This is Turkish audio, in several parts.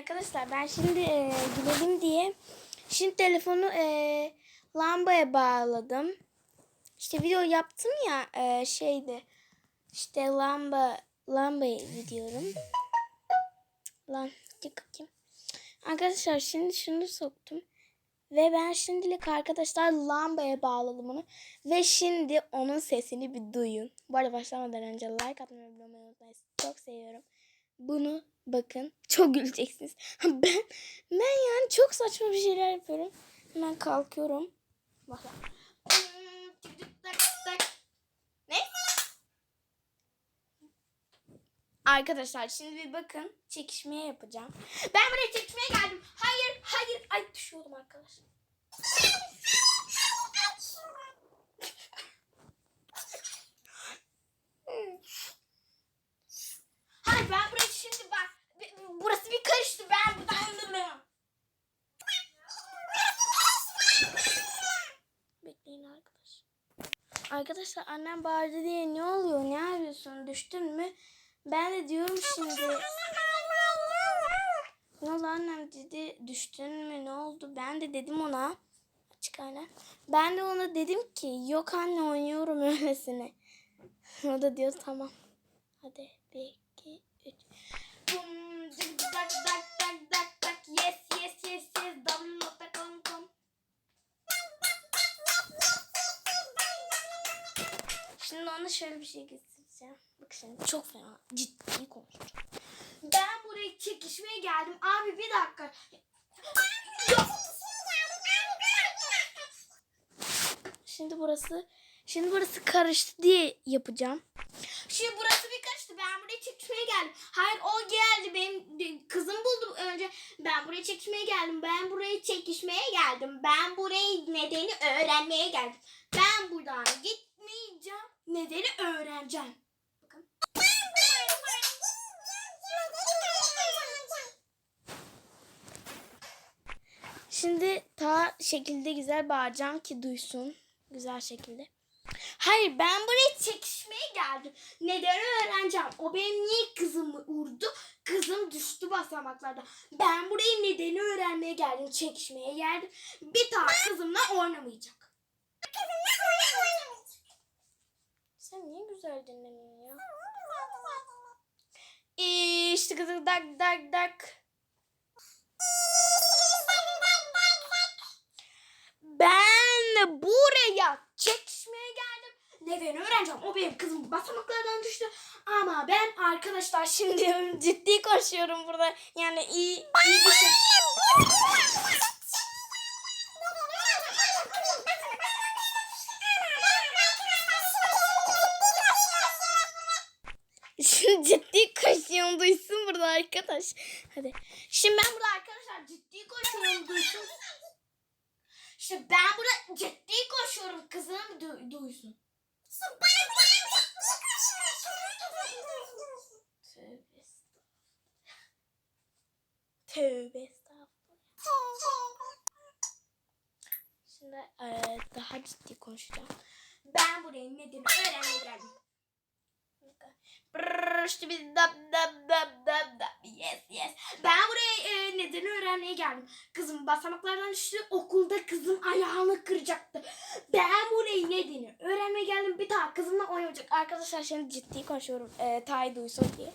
Arkadaşlar ben şimdi e, gülelim diye şimdi telefonu e, lambaya bağladım. İşte video yaptım ya e, şeydi. İşte lamba lambayı gidiyorum. Lan dik bakayım. Arkadaşlar şimdi şunu soktum. Ve ben şimdilik arkadaşlar lambaya bağladım onu. Ve şimdi onun sesini bir duyun. Bu arada başlamadan önce like atmayı unutmayın. Çok seviyorum. Bunu bakın. Çok güleceksiniz. Ben ben yani çok saçma bir şeyler yapıyorum. Hemen kalkıyorum. Bakın. Arkadaşlar şimdi bir bakın. Çekişmeye yapacağım. Ben buraya çekişmeye geldim. Hayır, hayır. Ay düşüyordum arkadaşlar. Hayır ben buraya şimdi bak. Burası bir karıştı. Ben buradan Bekleyin arkadaş. Arkadaşlar annem bağırdı diye ne oluyor? Ne yapıyorsun? Düştün mü? Ben de diyorum şimdi. Ne oldu annem dedi düştün mü ne oldu? Ben de dedim ona. Açık anne. Ben de ona dedim ki yok anne oynuyorum öylesine. o da diyor tamam. Hadi bir iki üç. Bum, dık, dak, dak, dak, dak, dak. Yes yes yes yes. www.com.com Şimdi ona şöyle bir şey göstereceğim. Bak şimdi çok fena ciddi konuşacağım. Ben buraya çekişmeye geldim. Abi bir dakika. Şimdi burası şimdi burası karıştı diye yapacağım. Şimdi burası bir karıştı. Ben buraya çekişmeye geldim. Hayır o geldi. Benim kızım buldu önce. Ben buraya çekişmeye geldim. Ben buraya çekişmeye geldim. Ben burayı nedeni öğrenmeye geldim. Ben buradan gitmeyeceğim. Nedeni öğreneceğim. Bakın. Şimdi ta şekilde güzel bağıracağım ki duysun. Güzel şekilde. Hayır ben buraya çekişmeye geldim. Neden öğreneceğim? O benim niye kızımı vurdu? Kızım düştü basamaklarda. Ben burayı nedeni öğrenmeye geldim. Çekişmeye geldim. Bir tane kızımla oynamayacak. Sen niye güzel dinlemiyorsun ya? İşte kızım dak dak dak. Ben buraya çekişmeye geldim. Nedeni öğreneceğim. O benim kızım basamaklardan düştü. Ama ben arkadaşlar şimdi ciddi koşuyorum burada. Yani iyi, iyi bir şey. Koşuyorum duysun burada arkadaş. Hadi. Şimdi ben burada arkadaşlar ciddi koşuyorum duysun. İşte ben burada ciddi koşuyorum kızım du- duysun. Tövbe. Tövbe estağfurullah. Şimdi eee, daha ciddi konuşacağım. Ben buraya nedeni öğrenmeye geldim. Brrr, işte bir dap dap dap dap dap. Yes yes. Ben buraya e, nedeni öğrenmeye geldim. Kızım basamaklardan düştü. Okulda kızım ayağını kıracaktı. Ben burayı nedeni öğrenmeye geldim. Bir daha kızımla oynayacak. Arkadaşlar şimdi ciddi konuşuyorum. E, Tay duysun diye.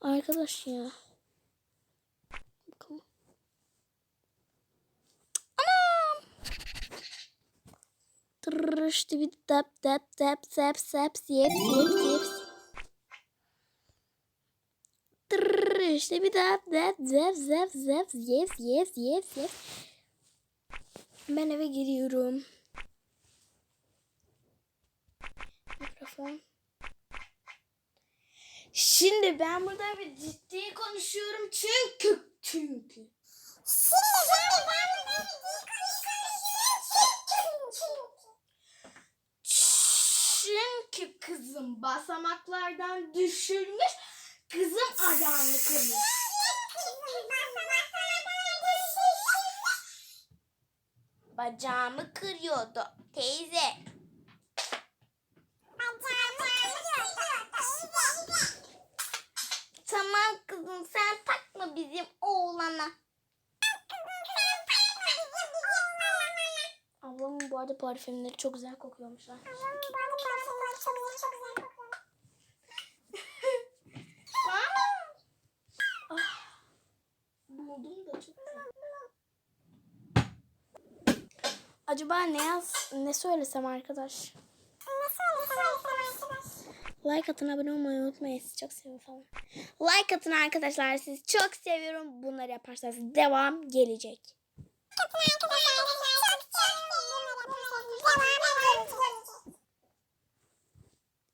Arkadaş ya. Tırrrr işte bir tap tap tap tap yep yep yep. Tırrrr işte bir tap tap zap zap zap yep yep yep yep. Ben eve giriyorum. Mikrofon. Şimdi ben burada bir ciddi konuşuyorum çünkü çünkü. Çünkü kızım basamaklardan düşürmüş. Kızım ayağını kırmış. Bacağımı kırıyordu teyze. Tamam kızım sen takma bizim oğlana. Ablamın bu arada parfümleri çok güzel kokuyormuşlar. Buldum da çok Acaba ne yaz ne söylesem arkadaş? Like atın abone olmayı unutmayın. Sizi çok seviyorum falan. Like atın arkadaşlar. Sizi çok seviyorum. Bunları yaparsanız devam gelecek.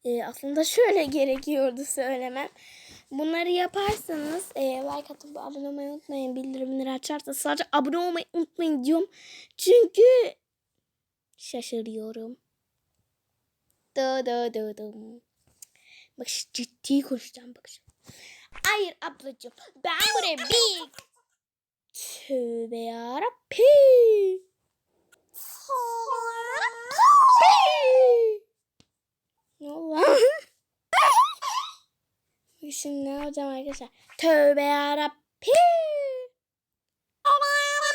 Ee, aslında şöyle gerekiyordu söylemem. Bunları yaparsanız e, like atıp abone olmayı unutmayın. Bildirimleri açarsanız sadece abone olmayı unutmayın diyorum. Çünkü şaşırıyorum. Da da da da. Bak ciddi konuşacağım bak. Hayır ablacığım ben buraya bir... Tövbe yarabbim. Ne oldu? Şimdi ne yapacağım arkadaşlar? Tövbe yarabbim.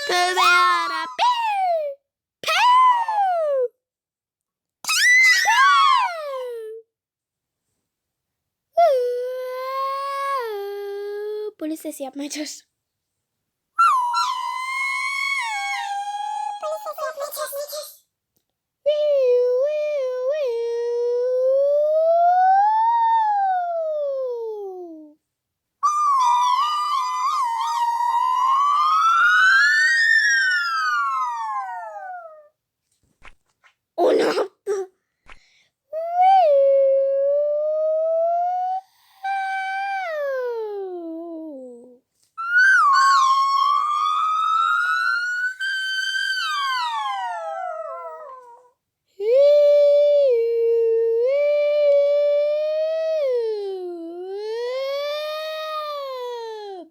Tövbe yarabbim. Polis sesi yapmaya çalıştım.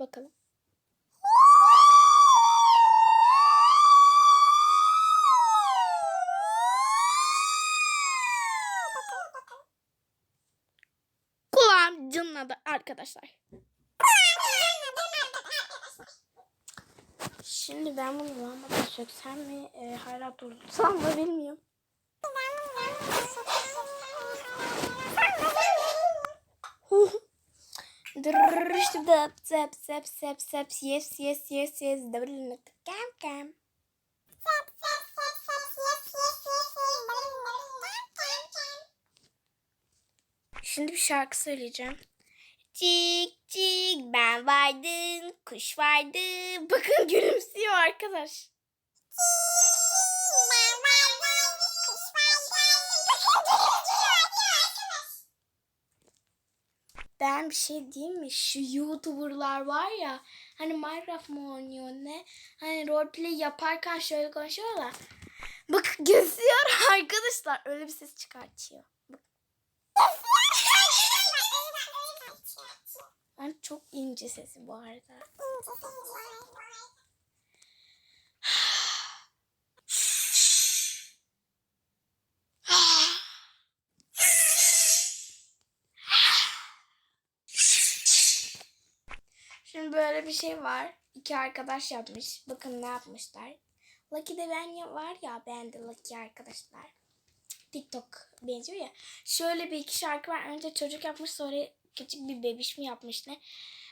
Bakalım. Kulağım cınladı arkadaşlar. Şimdi ben bunu lambada söksem mi e, hala dursam mı bilmiyorum. Zap zap zap zap zap yes yes yes yes double cam cam. Şimdi bir şarkı söyleyeceğim. Cik cik ben vardım, kuş vardı. Bakın gülümsüyor arkadaş. Ben bir şey diyeyim mi? Şu YouTuber'lar var ya. Hani Minecraft mı oynuyor ne? Hani roleplay yaparken şöyle konuşuyorlar. Bak gözüyor arkadaşlar. Öyle bir ses çıkartıyor. Ben çok ince sesi bu arada. Şimdi böyle bir şey var. İki arkadaş yapmış. Bakın ne yapmışlar. Lucky'de ben ya var ya ben de Lucky arkadaşlar. TikTok benziyor ya. Şöyle bir iki şarkı var. Önce çocuk yapmış sonra küçük bir bebiş mi yapmış ne.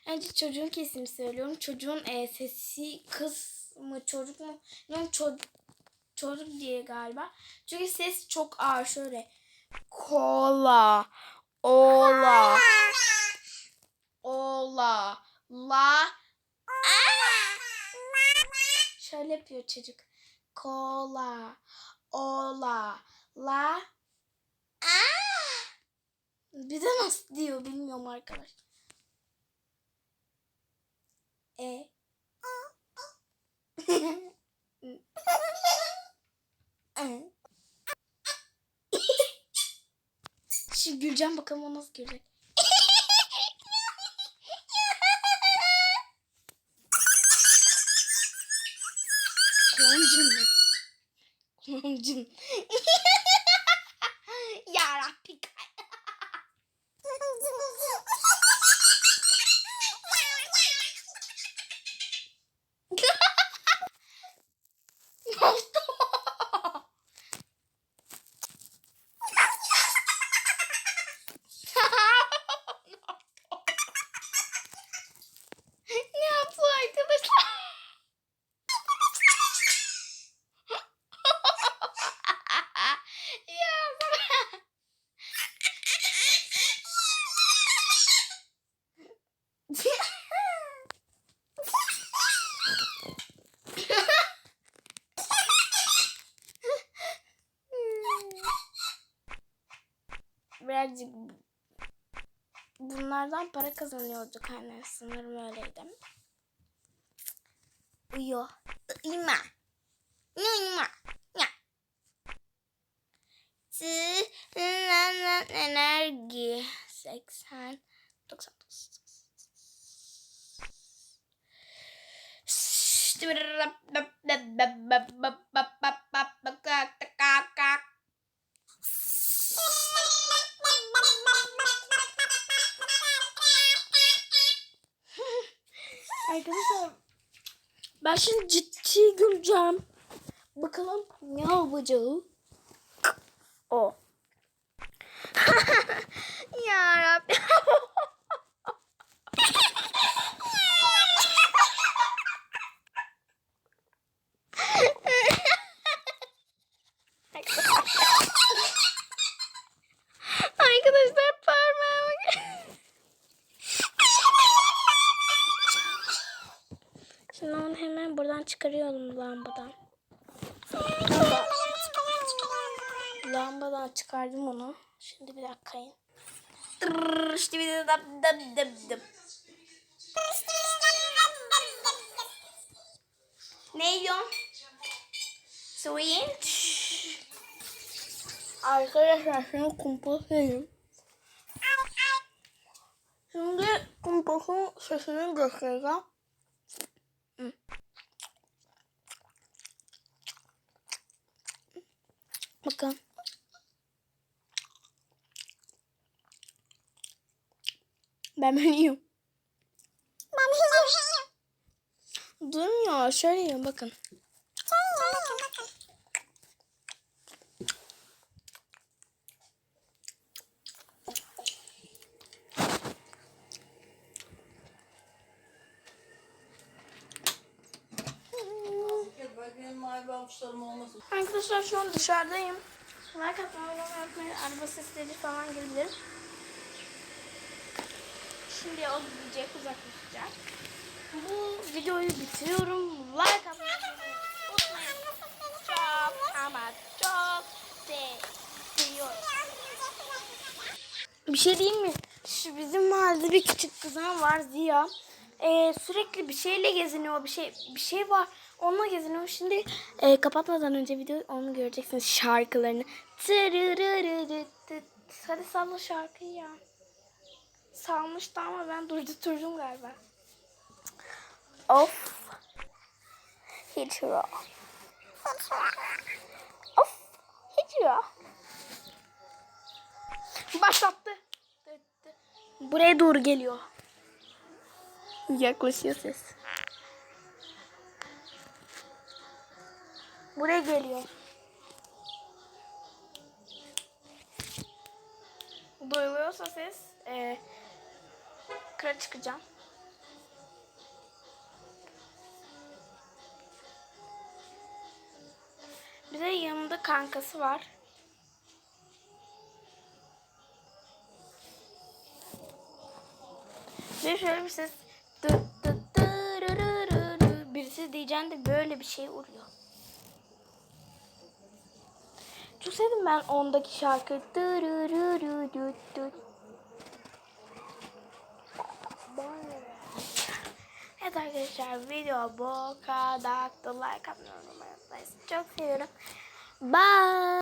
Önce çocuğun kesimi söylüyorum. Çocuğun e, sesi kız mı çocuk mu? Bilmiyorum çocuk, çocuk diye galiba. Çünkü ses çok ağır şöyle. Kola. Ola. Ola. La. Şöyle yapıyor çocuk. Kola. Ola. La. Bir de nasıl diyor bilmiyorum arkadaş. E. Şimdi güleceğim bakalım o nasıl gülecek. Kulağım cın. Birazcık bunlardan para kazanıyorduk hani sanırım öyleydi. Uyuyor. Uyuma. Uyuma. Ya. Enerji. 80 99 Arkadaşlar ben şimdi ciddi güleceğim. Bakalım ne yapacağım. O. ya Rabbi. Arkadaşlar parmağıma Şimdi onu hemen buradan çıkarıyorum lambadan. Lamba. Çıkardım onu. Şimdi bir dakika. Tırrrr, işte bir de dap dap dap dap. Ne yiyorsun? Sweet. Arkadaşlar şimdi kompost yiyeyim. Şimdi kompostun sesini göstereceğim. Bakın. Ben böyle yiyorum. Ben yiyorum. Durun ya şöyle yiyorum bakın. Mavi avuçlarım olmasın. Arkadaşlar şu an dışarıdayım. Atmayı unutmayın. Araba sesleri falan gelebilir. Şimdi o gidecek uzaklaşacak. Bu videoyu bitiriyorum. Like atmayı. Çok ama çok seviyorum. Bir şey diyeyim mi? Şu bizim mahallede bir küçük kızım var Ziya. Ee, sürekli bir şeyle geziniyor. Bir şey bir şey var. Onunla geziniyor. Şimdi e, kapatmadan önce video onu göreceksiniz şarkılarını. Hadi salla şarkıyı ya. Salmıştı ama ben durdurturdum galiba. Of. Hiç yok. Of. Hiç yok. Başlattı. Buraya doğru geliyor. Yaklaşıyor ses. Buraya geliyor. Duyuluyorsa ses e, yukarı çıkacağım. Bir de yanında kankası var. Ve şöyle bir ses. Birisi diyeceğim de böyle bir şey vuruyor. Çok sevdim ben ondaki şarkı. Evet arkadaşlar video bu kadar. Like atmayı unutmayın. Çok seviyorum. Bye.